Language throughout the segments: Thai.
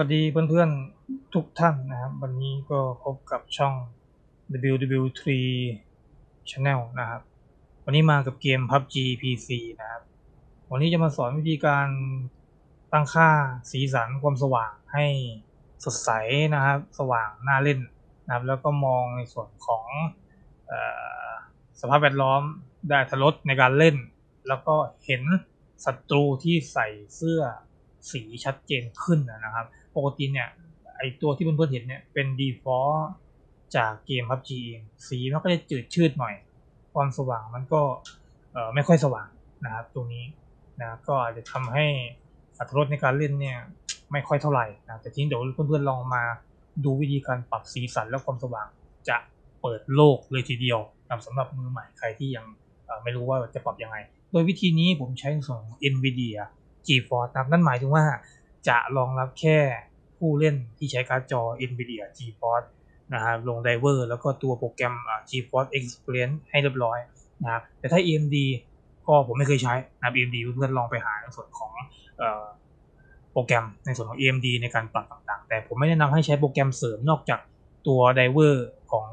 วัสดีเพื่อนๆทุกท่านนะครับ วันนี้ก็พบกับช่อง WW3 Channel นะครับ วันนี้มากับเกม PUBG PC นะครับ วันนี้จะมาสอนวิธีการตั้งค่าสีสันความสว่างให้สดใสนะครับ สว่างน่าเล่นนะครับ แล้วก็มองในส่วนของออสภาพแวดล้อมได้อัตรถรสในการเล่น แล้วก็เห็นศัตรูที่ใส่เสื้อสีชัดเจนขึ้นนะครับ ปกติเนี่ยไอตัวที่เพื่อนๆเห็นเนี่ยเป็น default จากเกม PUBG เองสีมันก็จะจืดชืดหน่อย ความสว่างมันก็เอ่อไม่ค่อยสว่างนะครับตรงนี้นะก็อาจจะทำให้อัตรถรสในการเล่นเนี่ยไม่ค่อยเท่าไหร่นะแต่ทีนี้เดี๋ยวเพื่อนๆลองมาดูวิธีการปรับสีสันและความสว่างจะเปิดโลกเลยทีเดียวนะสำหรับมือใหม่ใครที่ยังไม่รู้ว่าจะปรับยังไง โดยวิธีนี้ผมใช้ส่วนของ NVIDIA GeForce นะนั่นหมายถึงว่าจะรองรับแค่ ผู้เล่นที่ใช้การ์ดจอ NVIDIA GeForce นะครับลงไดเวอร์แล้วก็ตัวโปรแกรม GeForce Experience ให้เรียบร้อยนะครับแต่ถ้า AMD ก็ผมไม่เคยใช้นะครับ AMD เพื่อนๆลองไปหาในส่วนของโปรแกรมในส่วนของ AMD ในการปรับต่างๆ แต่ผมไม่แนะนำให้ใช้โปรแกรมเสริมนอกจากตัวไดเวอร์ของ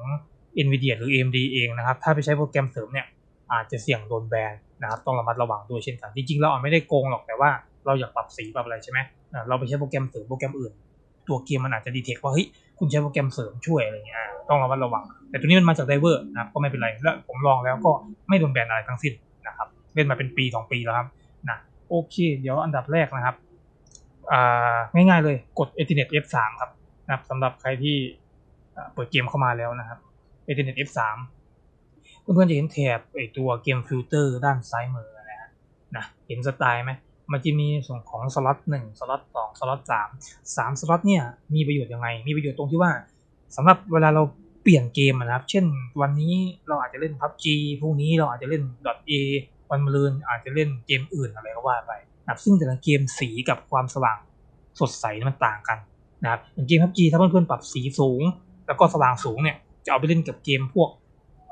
NVIDIA หรือ AMD เองนะครับ ถ้าไปใช้โปรแกรมเสริมเนี่ยอาจจะเสี่ยงโดนแบนนะครับ ต้องระมัดระวังด้วยเช่นกัน จริงๆ เราอาจไม่ได้โกงหรอกแต่ว่าเราอยากปรับสีปรับอะไรใช่ไหมเราไปใช้โปรแกรมเสริมโปรแกรมอื่น ตัวเกมมันอาจจะดีเทคว่าเฮ้ยคุณใช้โปรแกรมเสริมช่วยอะไรเงี้ยต้องระมัดระวัง แต่ตัวนี้มันมาจากไดเวอร์นะครับก็ไม่เป็นไร แล้วผมลองแล้วก็ไม่โดนแบนอะไรทั้งสิ้นนะครับเล่นมาเป็นปี 2 ปีแล้วครับนะโอเค เดี๋ยวอันดับแรกนะครับอ่าง่ายๆเลยกด Ethernet F3 ครับนะครับสำหรับใครที่เปิดเกมเข้ามาแล้วนะครับ Ethernet F3 เพื่อนๆจะเห็นแถบไอตัวเกมฟิลเตอร์ด้านซ้ายมือนะฮะนะเห็นสไตล์ไหม มันจะมีส่วนของสล็อตหนึ่งสล็อตสองสล็อตสามสามสล็อตเนี่ยมีประโยชน์ยังไง มีประโยชน์ตรงที่ว่าสำหรับเวลาเราเปลี่ยนเกมนะครับ เช่น วันนี้เราอาจจะเล่น PUBG พรุ่งนี้เราอาจจะเล่น .a วันมะรืนอาจจะเล่นเกมอื่นอะไรก็ว่าไปนะครับซึ่งแต่ละเกมสีกับความสว่างสดใสมันต่างกันนะครับอย่างเกม PUBG ถ้าเพื่อนๆปรับสีสูง แล้วก็สว่างสูงเนี่ยจะเอาไปเล่นกับเกมพวก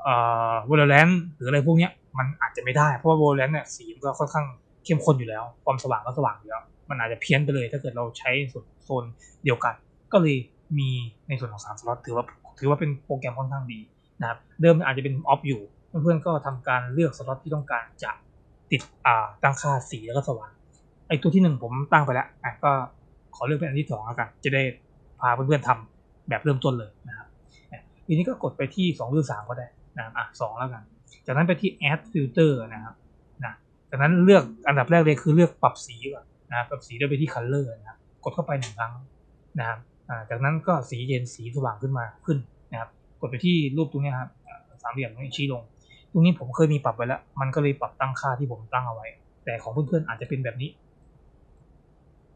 เอ่อ Valorant หรืออะไรพวกเนี้ยมันอาจจะไม่ได้เพราะว่า Valorant เนี่ยสีมันก็ค่อนข้าง เข้มข้นอยู่แล้ว ความสว่างก็สว่างอยู่แล้ว มันอาจจะเพี้ยนไปเลยถ้าเกิดเราใช้ส่วนโซนเดียวกัน ก็เลยมีในส่วนของ3สล็อตถือว่าถือว่าเป็นโปรแกรมค่อนข้างดีนะครับเดิมอาจจะเป็นออฟอยู่ เพื่อนๆก็ทำการเลือกสล็อตที่ต้องการจะติดอ่าตั้งค่าสีแล้วก็สว่างไอตัวที่หนึ่งผมตั้งไปแล้วอะก็ขอเลือกเป็นอันที่สองแล้วกัน จะได้พาเพื่อนๆทำแบบเริ่มต้นเลยนะครับอะทีนี้ก็กดไปที่สองหรือสามก็ได้นะครับอะสองแล้วกัน จากนั้นไปที่ add filter นะครับ จากนั้นเลือกอันดับแรกเลยคือเลือกปรับสีก่อนนะครับปรับสีโดยไปที่ color นะครับกดเข้าไปหนึ่งครั้งนะครับจากนั้นก็สีเย็นสีสว่างขึ้นมาขึ้นนะครับ กดไปที่รูปตรงนี้ครับสามเหลี่ยมตรงนี้ชี้ลง ตรงนี้ผมเคยมีปรับไว้แล้ว มันก็เลยปรับตั้งค่าที่ผมตั้งเอาไว้ แต่ของเพื่อนๆอาจจะเป็นแบบนี้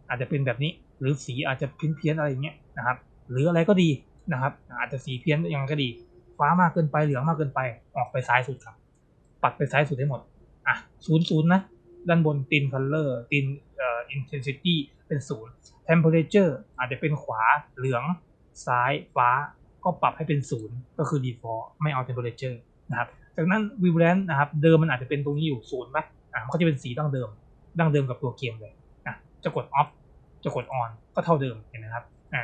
อาจจะเป็นแบบนี้ หรือสีอาจจะเพี้ยนๆอะไรอย่างเงี้ยนะครับ หรืออะไรก็ดีนะครับ อาจจะสีเพี้ยนยังไงก็ดี ฟ้ามากเกินไปเหลืองมากเกินไป ออกไปซ้ายสุดครับ ปัดไปซ้ายสุดให้หมด อะศูนย์ศูนย์นะ ด้านบนตินคัลเลอร์ตินเอ่ออินเทนซิตี้เป็นศูนย์เทมเพอเรเจอร์อาจจะเป็นขวาเหลือง ซ้ายฟ้า ก็ปรับให้เป็นศูนย์ก็คือ default ไม่เอา temperature นะครับจากนั้น vibrant นะครับ เดิมมันอาจจะเป็นตรงนี้อยู่ศูนย์ไหมอะมันก็จะเป็นสีดั้งเดิม ดั้งเดิมกับตัวเกมเลยอะจะกด off จะกด on ก็เท่าเดิมเห็นไหมครับอะ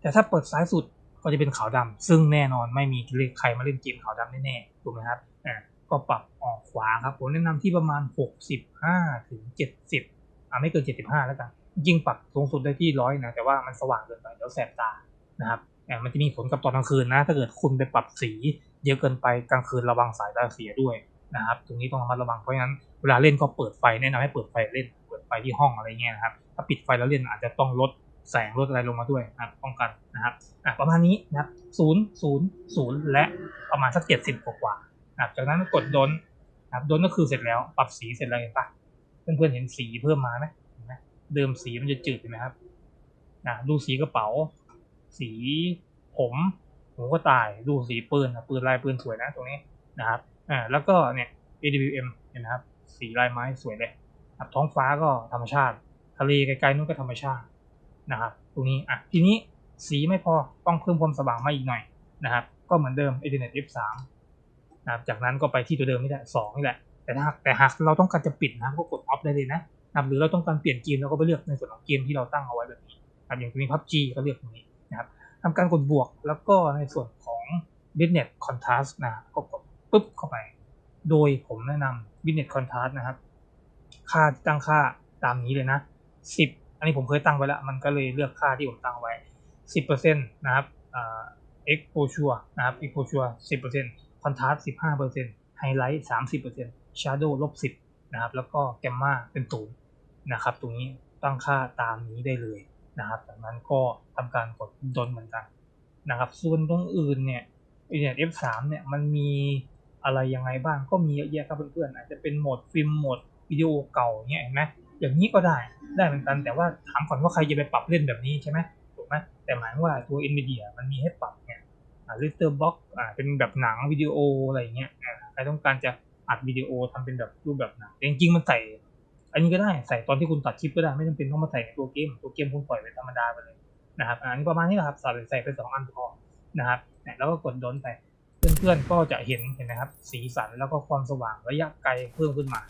แต่ถ้าเปิดซ้ายสุดก็จะเป็นขาวดำซึ่งแน่นอนไม่มีใครมาเล่นเกมขาวดำแน่ๆถูกไหมครับอะ ก็ปรับออกขวาครับ ผมแนะนำที่ประมาณ 65ถึง70อ่าไม่เกิน 75 แล้วกันจริงปรับสูงสุดได้ที่ร้อยนะแต่ว่ามันสว่างเกินไปเดี๋ยวแสบตานะครับอ่มันจะมีผลกับตอนกลางคืนนะ ถ้าเกิดคุณไปปรับสีเยอะเกินไปกลางคืนระวังสายตาเสียด้วยนะครับ ตรงนี้ต้องระมัดระวังเพราะฉะนั้นเวลาเล่นก็เปิดไฟแนะนำให้เปิดไฟเล่น เปิดไฟที่ห้องอะไรเงี้ยนะครับ ถ้าปิดไฟแล้วเล่นอาจจะต้องลดแสงลดอะไรลงมาด้วยนะครับป้องกันนะครับประมาณนี้นะครับศูนย์ศูนย์ศูนย์และประมาณสักเจ็ดสิบกว่า ครับจากนั้นกดดนนะครับดนก็คือเสร็จแล้ว ปรับสีเสร็จแล้วเห็นปะเพื่อนๆเห็นสีเพิ่มมาไหมเห็นไหมเดิมสีมันจะจืดเห็นไหมครับนะดูสีกระเป๋า สีผมหูก็ตายดูสีปืนนะปืนลายปืนสวยนะตรงนี้นะครับอ่าแล้วก็เนี่ย AWM เห็นไหมครับ สีลายไม้สวยเลยครับท้องฟ้าก็ธรรมชาติ ทะเลไกลๆนู้นก็ธรรมชาตินะครับตรงนี้อะทีนี้สีไม่พอต้องเพิ่มความสว่างมาอีกหน่อยนะครับ ก็เหมือนเดิม Ethernet F3 นะครับจากนั้นก็ไปที่ตัวเดิมนี่แหละสองนี่แหละแต่ถ้าแต่หากเราต้องการจะปิดนะก็กดออฟได้เลยนะนะหรือเราต้องการเปลี่ยนเกมเราก็ไปเลือกในส่วนของเกมที่เราตั้งเอาไว้แบบนี้ครับอย่างตรงนี้ PUBG ก็เลือกตรงนี้นะครับทำการกดบวกแล้วก็ในส่วนของ Business Contrast นะก็กดปุ๊บเข้าไป โดยผมแนะนำ Business Contrast นะครับ ค่าตั้งค่าตามนี้เลยนะ 10 อันนี้ผมเคยตั้งไว้แล้วมันก็เลยเลือกค่าที่ผมตั้งไว้ 10%นะครับอ่า exposure นะครับ exposure 10% contrast 15% highlight 30% shadow ลบ10นะครับแล้วก็ gamma เป็นศูนย์นะครับตรงนี้ตั้งค่าตามนี้ได้เลยนะครับจากนั้นก็ทำการกดดนเหมือนกันนะครับส่วนตรงอื่นเนี่ยเนี่ย F3 เนี่ยมันมีอะไรยังไงบ้างก็มีเยอะแยะครับเพื่อนๆอาจจะเป็นโหมดฟิล์มโหมดวิดีโอเก่าเนี่ยเห็นไหมอย่างนี้ก็ได้ได้เหมือนกันแต่ว่าถามก่อนว่าใครจะไปปรับเล่นแบบนี้ใช่ไหมถูกไหมแต่หมายว่าตัว NVIDIA มันมีให้ปรับเนี่ย อ่า Litter Box อ่าเป็นแบบหนังวิดีโออะไรเงี้ยอ่าใครต้องการจะอัดวิดีโอทำเป็นแบบรูปแบบหนังแต่จริงๆมันใส่ อันนี้ก็ได้ใส่ตอนที่คุณตัดคลิปก็ได้ไม่จำเป็นต้องมาใส่ในตัวเกมตัวเกมคุณปล่อยเป็นธรรมดาไปเลยนะครับอันนี้ประมาณนี้แหละครับใส่ใส่ไปสองอันพอนะครับแล้วก็กดดนไปเพื่อนๆก็จะเห็นเห็นนะครับ สีสันแล้วก็ความสว่างระยะไกลเพิ่มขึ้นมา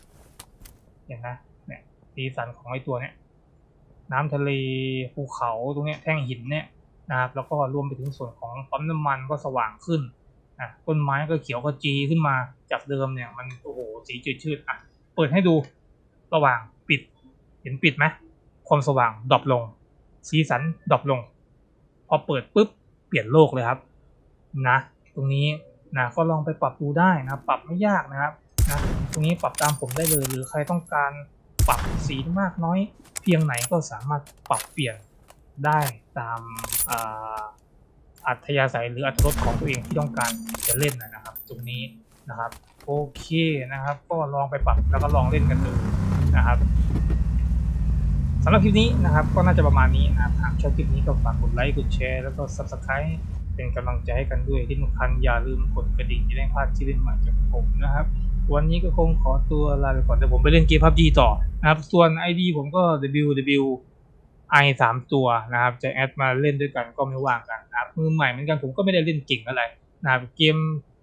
เห็นไหมเนี่ยสีสันของไอ้ตัวเนี้ยน้ำทะเลภูเขาตรงเนี้ยแท่งหินเนี่ย นะครับ แล้วก็รวมไปถึงส่วนของปั๊มน้ำมันก็สว่างขึ้นอะต้นไม้ก็เขียวขจีขึ้นมาจากเดิมเนี่ย มันโอ้โหสีจืดๆอะเปิดให้ดูระหว่างปิด เห็นปิดไหมความสว่างดรอปลง สีสันดรอปลง พอเปิดปุ๊บเปลี่ยนโลกเลยครับนะ ตรงนี้นะก็ลองไปปรับดูได้นะปรับไม่ยากนะครับนะตรงนี้ปรับตามผมได้เลย หรือใครต้องการปรับสีมากน้อย เพียงไหนก็สามารถปรับเปลี่ยน ได้ตามอัธยาศัยหรืออัตรสของตัวเองที่ต้องการจะเล่นนะครับ ตรงนี้นะครับโอเคนะครับ ก็ลองไปปรับแล้วก็ลองเล่นกันดูนะครับสำหรับคลิปนี้นะครับ ก็น่าจะประมาณนี้นะครับหากชอบคลิปนี้ก็ฝากกดไลค์กดแชร์แล้วก็ subscribe เป็นกำลังใจให้กันด้วยที่สำคัญอย่าลืมกดกระดิ่งจะได้พลาดที่เล่นใหม่จากผมนะครับ วันนี้ก็คงขอตัวลาไปก่อนแต่ผมไปเล่นเกม PUBG ต่อนะครับ ส่วน ID ผมก็ ww i สามตัวนะครับจะแอดมาเล่นด้วยกันก็ไม่ว่างกันนะครับมือใหม่เหมือนกันผมก็ไม่ได้เล่นเก่งอะไรนะครับเกม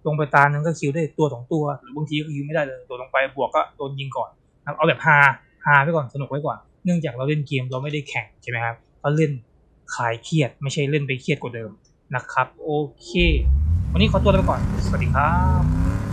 ลงไปตาหนึ่งก็คิวได้ตัวสองตัว หรือบางทีก็คิวไม่ได้เลยตัวลงไปบวกก็โดนยิงก่อนนะเอาแบบฮาฮาไว้ก่อนสนุกไว้ก่อนเนื่องจากเราเล่นเกมเราไม่ได้แข่งใช่ไหมครับเราเล่นคลายเครียดไม่ใช่เล่นไปเครียดกว่าเดิมนะครับ โอเค วันนี้ขอตัวไปก่อน สวัสดีครับ